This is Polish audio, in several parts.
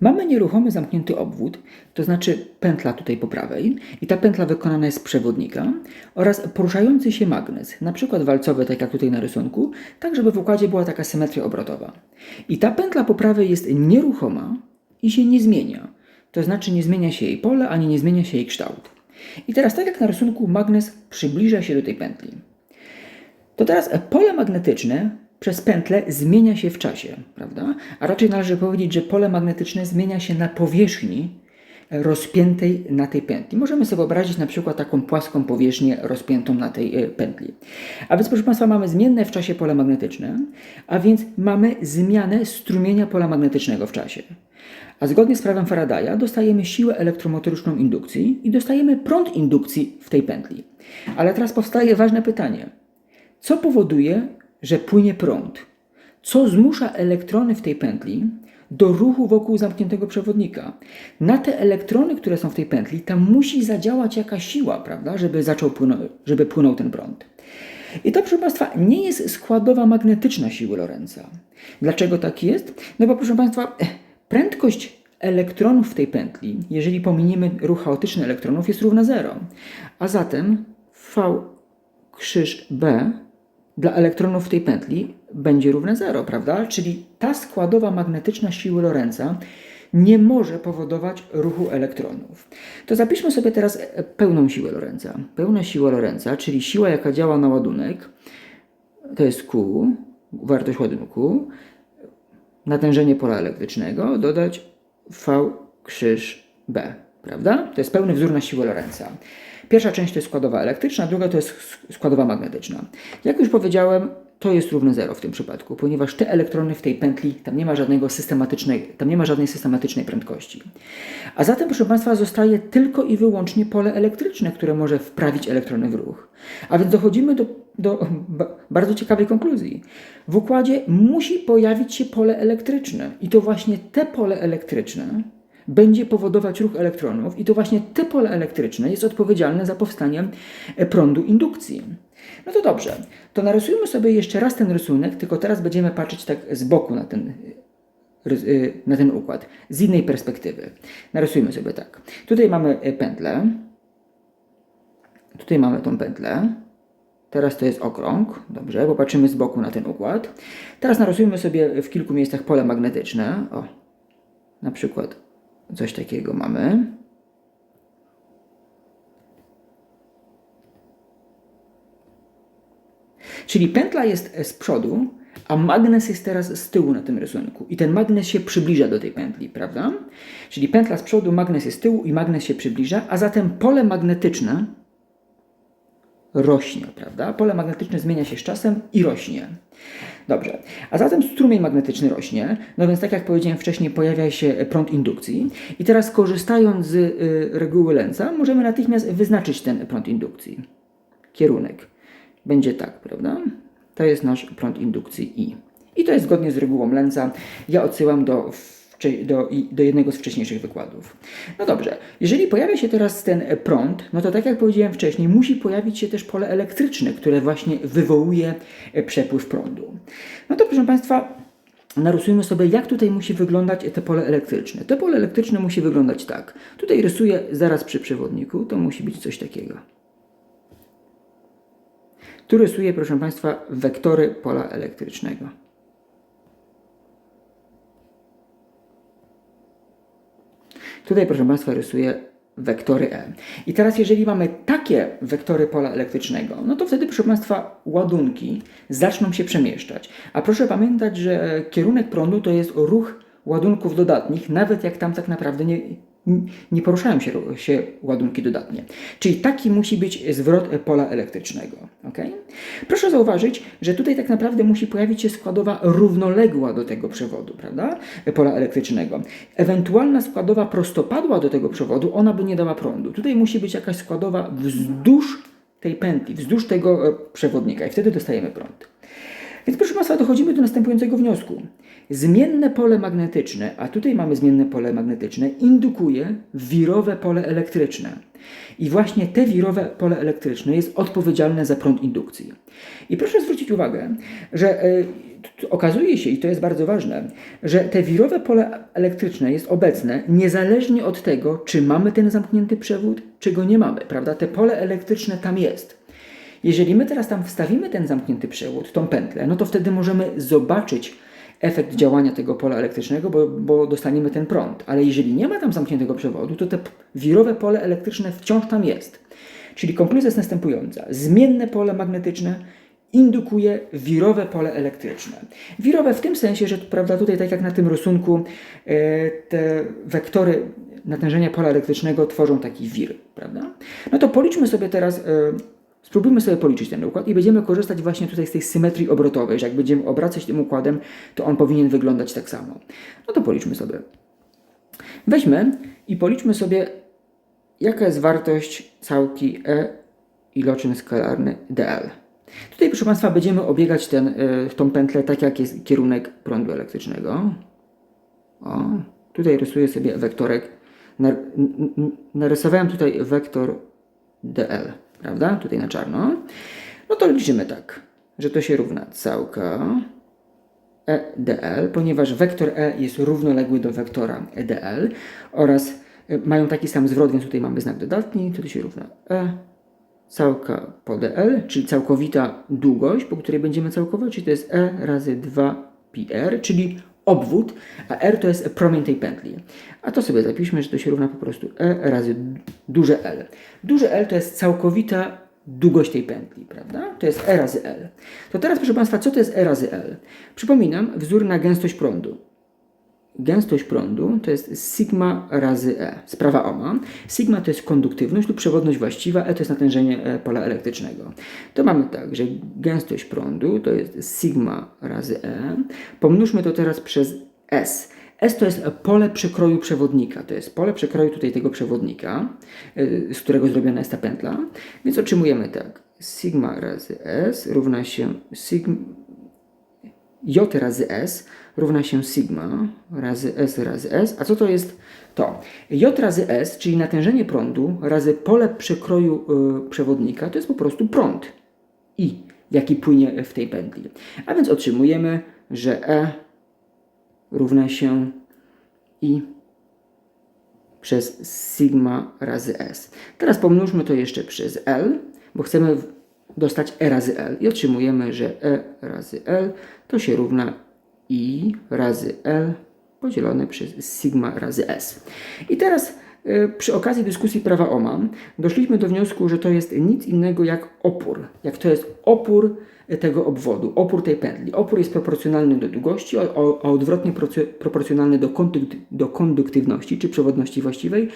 Mamy nieruchomy zamknięty obwód, to znaczy pętla tutaj po prawej i ta pętla wykonana jest z przewodnika oraz poruszający się magnes, na przykład walcowy, tak jak tutaj na rysunku, tak żeby w układzie była taka symetria obrotowa. I ta pętla po prawej jest nieruchoma i się nie zmienia, to znaczy nie zmienia się jej pole, ani nie zmienia się jej kształt. I teraz tak jak na rysunku magnes przybliża się do tej pętli. To teraz pole magnetyczne przez pętlę zmienia się w czasie, prawda? A raczej należy powiedzieć, że pole magnetyczne zmienia się na powierzchni rozpiętej na tej pętli. Możemy sobie wyobrazić na przykład taką płaską powierzchnię rozpiętą na tej e, pętli. A więc proszę Państwa mamy zmienne w czasie pole magnetyczne, a więc mamy zmianę strumienia pola magnetycznego w czasie. A zgodnie z prawem Faradaya dostajemy siłę elektromotoryczną indukcji i dostajemy prąd indukcji w tej pętli. Ale teraz powstaje ważne pytanie. Co powoduje, że płynie prąd? Co zmusza elektrony w tej pętli do ruchu wokół zamkniętego przewodnika? Na te elektrony, które są w tej pętli, tam musi zadziałać jakaś siła, prawda, żeby zaczął płynąć, żeby płynął ten prąd. I to, proszę Państwa, nie jest składowa magnetyczna siły Lorenza. Dlaczego tak jest? No bo, proszę Państwa, prędkość elektronów w tej pętli, jeżeli pominiemy ruch chaotyczny elektronów, jest równa 0. A zatem V krzyż B dla elektronów w tej pętli będzie równe 0, prawda? Czyli ta składowa magnetyczna siły Lorenza nie może powodować ruchu elektronów. To zapiszmy sobie teraz pełną siłę Lorenza. Pełna siła Lorenza, czyli siła, jaka działa na ładunek, to jest Q, wartość ładunku, natężenie pola elektrycznego, dodać V krzyż B, prawda? To jest pełny wzór na siłę Lorenza. Pierwsza część to jest składowa elektryczna, druga to jest składowa magnetyczna. Jak już powiedziałem, to jest równe 0 w tym przypadku, ponieważ te elektrony w tej pętli, tam nie ma żadnego systematycznej, tam nie ma żadnej systematycznej prędkości. A zatem, proszę Państwa, zostaje tylko i wyłącznie pole elektryczne, które może wprawić elektrony w ruch. A więc dochodzimy do, do bardzo ciekawej konkluzji. W układzie musi pojawić się pole elektryczne i to właśnie te pole elektryczne będzie powodować ruch elektronów i to właśnie te pole elektryczne jest odpowiedzialne za powstanie prądu indukcji. No to dobrze, to narysujmy sobie jeszcze raz ten rysunek, tylko teraz będziemy patrzeć tak z boku na ten, na ten układ, z innej perspektywy. Narysujmy sobie tak. Tutaj mamy pętlę, tutaj mamy tą pętlę, Teraz to jest okrąg, dobrze, popatrzymy z boku na ten układ. Teraz narysujmy sobie w kilku miejscach pole magnetyczne. O, na przykład Coś takiego mamy. Czyli pętla jest z przodu, a magnes jest teraz z tyłu na tym rysunku. I ten magnes się przybliża do tej pętli, prawda? Czyli pętla z przodu, magnes jest z tyłu i magnes się przybliża, a zatem pole magnetyczne rośnie, prawda? Pole magnetyczne zmienia się z czasem i rośnie. Dobrze, a zatem strumień magnetyczny rośnie, no więc tak jak powiedziałem wcześniej, pojawia się prąd indukcji i teraz korzystając z y, reguły Lenza możemy natychmiast wyznaczyć ten prąd indukcji. Kierunek będzie tak, prawda? To jest nasz prąd indukcji I. I to jest zgodnie z regułą Lenza. Ja odsyłam do do, do jednego z wcześniejszych wykładów. No dobrze, jeżeli pojawia się teraz ten prąd, no to tak jak powiedziałem wcześniej, musi pojawić się też pole elektryczne, które właśnie wywołuje e, przepływ prądu. No to proszę Państwa, narysujmy sobie, jak tutaj musi wyglądać te pole elektryczne. To pole elektryczne musi wyglądać tak. Tutaj rysuję zaraz przy przewodniku, to musi być coś takiego. Tu rysuję, proszę Państwa, wektory pola elektrycznego. Tutaj, proszę Państwa, rysuję wektory E. I teraz, jeżeli mamy takie wektory pola elektrycznego, no to wtedy, proszę Państwa, ładunki zaczną się przemieszczać. A proszę pamiętać, że kierunek prądu to jest ruch ładunków dodatnich, nawet jak tam tak naprawdę nie, nie poruszają się, się ładunki dodatnie. Czyli taki musi być zwrot pola elektrycznego. Okay? Proszę zauważyć, że tutaj tak naprawdę musi pojawić się składowa równoległa do tego przewodu, prawda? Pola elektrycznego. Ewentualna składowa prostopadła do tego przewodu, ona by nie dała prądu. Tutaj musi być jakaś składowa wzdłuż tej pętli, wzdłuż tego e, przewodnika i wtedy dostajemy prąd. Więc proszę Państwa, dochodzimy do następującego wniosku. Zmienne pole magnetyczne, a tutaj mamy zmienne pole magnetyczne, indukuje wirowe pole elektryczne. I właśnie te wirowe pole elektryczne jest odpowiedzialne za prąd indukcji. I proszę zwrócić uwagę, że t- okazuje się, i to jest bardzo ważne, że te wirowe pole elektryczne jest obecne niezależnie od tego, czy mamy ten zamknięty przewód, czy go nie mamy, prawda? Te pole elektryczne tam jest. Jeżeli my teraz tam wstawimy ten zamknięty przewód, tą pętlę, no to wtedy możemy zobaczyć efekt działania tego pola elektrycznego, bo, bo dostaniemy ten prąd. Ale jeżeli nie ma tam zamkniętego przewodu, to te wirowe pole elektryczne wciąż tam jest. Czyli konkluzja jest następująca. Zmienne pole magnetyczne indukuje wirowe pole elektryczne. Wirowe w tym sensie, że prawda, tutaj tak jak na tym rysunku e, te wektory natężenia pola elektrycznego tworzą taki wir, prawda? No to policzmy sobie teraz, e, spróbujmy sobie policzyć ten układ i będziemy korzystać właśnie tutaj z tej symetrii obrotowej, że jak będziemy obracać tym układem, to on powinien wyglądać tak samo. No to policzmy sobie. Weźmy i policzmy sobie, jaka jest wartość całki E iloczyn skalarny dl. Tutaj, proszę Państwa, będziemy obiegać ten, y, tą pętlę tak, jak jest kierunek prądu elektrycznego. O, tutaj rysuję sobie wektorek. Narysowałem tutaj wektor dl, prawda? Tutaj na czarno. No to liczymy tak, że to się równa całka EDL, ponieważ wektor E jest równoległy do wektora EDL oraz y, mają taki sam zwrot, więc tutaj mamy znak dodatni, to się równa E całka po dl, czyli całkowita długość, po której będziemy całkować, czyli to jest E razy 2 πr, czyli obwód, a r to jest promień tej pętli. A to sobie zapiszmy, że to się równa po prostu E razy duże L. Duże L to jest całkowita długość tej pętli, prawda? To jest E razy L. To teraz, proszę Państwa, co to jest E razy L? Przypominam, wzór na gęstość prądu. Gęstość prądu to jest sigma razy E. Sprawa Ohma. Sigma to jest konduktywność lub przewodność właściwa, E to jest natężenie e, pola elektrycznego. To mamy tak, że gęstość prądu to jest sigma razy E. Pomnóżmy to teraz przez S. S to jest pole przekroju przewodnika. To jest pole przekroju tutaj tego przewodnika, y, z którego zrobiona jest ta pętla. Więc otrzymujemy tak. Sigma razy S równa się sigma J razy S równa się sigma razy S razy S. A co to jest to? J razy S, czyli natężenie prądu razy pole przekroju y, przewodnika, to jest po prostu prąd I, jaki płynie w tej pętli. A więc otrzymujemy, że E równa się I przez sigma razy S. Teraz pomnóżmy to jeszcze przez L, bo chcemy dostać E razy L i otrzymujemy, że E razy L to się równa I razy L podzielone przez sigma razy S. I teraz y, przy okazji dyskusji prawa Ohma doszliśmy do wniosku, że to jest nic innego jak opór. Jak to jest opór tego obwodu, opór tej pętli. Opór jest proporcjonalny do długości, a, odwrotnie proporcjonalny do, do konduktywności czy przewodności właściwej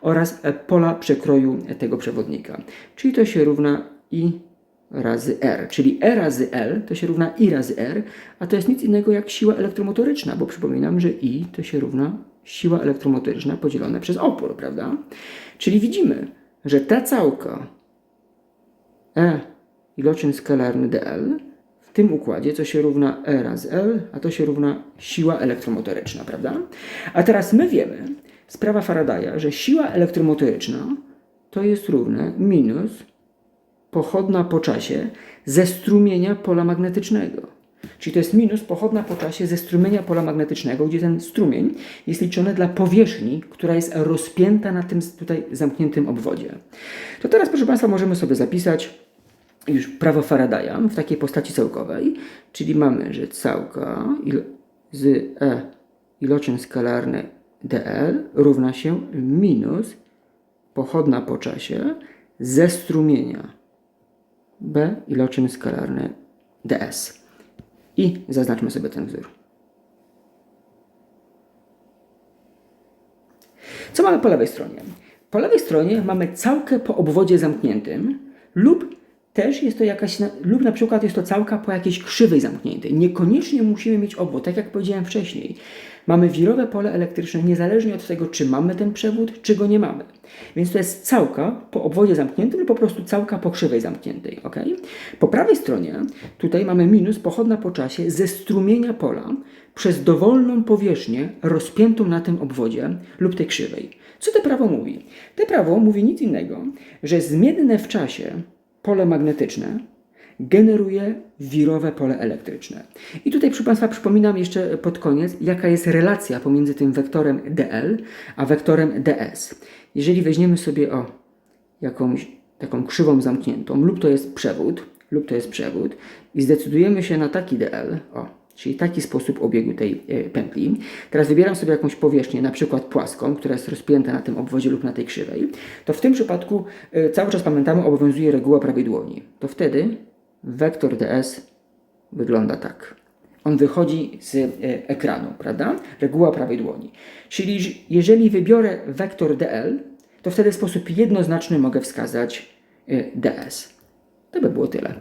oraz pola przekroju tego przewodnika. Czyli to się równa I razy R, czyli E razy L to się równa I razy R, a to jest nic innego jak siła elektromotoryczna, bo przypominam, że I to się równa siła elektromotoryczna podzielone przez opór, prawda? Czyli widzimy, że ta całka E iloczyn skalarny dl w tym układzie, co się równa E razy L, a to się równa siła elektromotoryczna, prawda? A teraz my wiemy z prawa Faradaya, że siła elektromotoryczna to jest równe minus pochodna po czasie ze strumienia pola magnetycznego. Czyli to jest minus pochodna po czasie ze strumienia pola magnetycznego, gdzie ten strumień jest liczony dla powierzchni, która jest rozpięta na tym tutaj zamkniętym obwodzie. To teraz, proszę Państwa, możemy sobie zapisać już prawo Faradaya w takiej postaci całkowej, czyli mamy, że całka z E iloczyn skalarny dl równa się minus pochodna po czasie ze strumienia b iloczyn skalarny ds. I zaznaczmy sobie ten wzór. Co mamy po lewej stronie? Po lewej stronie mamy całkę po obwodzie zamkniętym lub też jest to jakaś, lub na przykład jest to całka po jakiejś krzywej zamkniętej. Niekoniecznie musimy mieć obwód, tak jak powiedziałem wcześniej. Mamy wirowe pole elektryczne niezależnie od tego, czy mamy ten przewód, czy go nie mamy. Więc to jest całka po obwodzie zamkniętym lub po prostu całka po krzywej zamkniętej. ok? Po prawej stronie tutaj mamy minus pochodna po czasie ze strumienia pola przez dowolną powierzchnię rozpiętą na tym obwodzie lub tej krzywej. Co to prawo mówi? To prawo mówi nic innego, że zmienne w czasie pole magnetyczne generuje wirowe pole elektryczne. I tutaj, proszę Państwa, przypominam jeszcze pod koniec, jaka jest relacja pomiędzy tym wektorem dl a wektorem ds. Jeżeli weźmiemy sobie o jakąś taką krzywą zamkniętą, lub to jest przewód, lub to jest przewód, i zdecydujemy się na taki dl, o, czyli taki sposób obiegu tej e, pętli. Teraz wybieram sobie jakąś powierzchnię, na przykład płaską, która jest rozpięta na tym obwodzie lub na tej krzywej, to w tym przypadku e, cały czas pamiętamy, obowiązuje reguła prawej dłoni. To wtedy wektor ds wygląda tak. On wychodzi z e, ekranu, prawda? Reguła prawej dłoni. Czyli jeżeli wybiorę wektor dl, to wtedy w sposób jednoznaczny mogę wskazać ds. To by było tyle.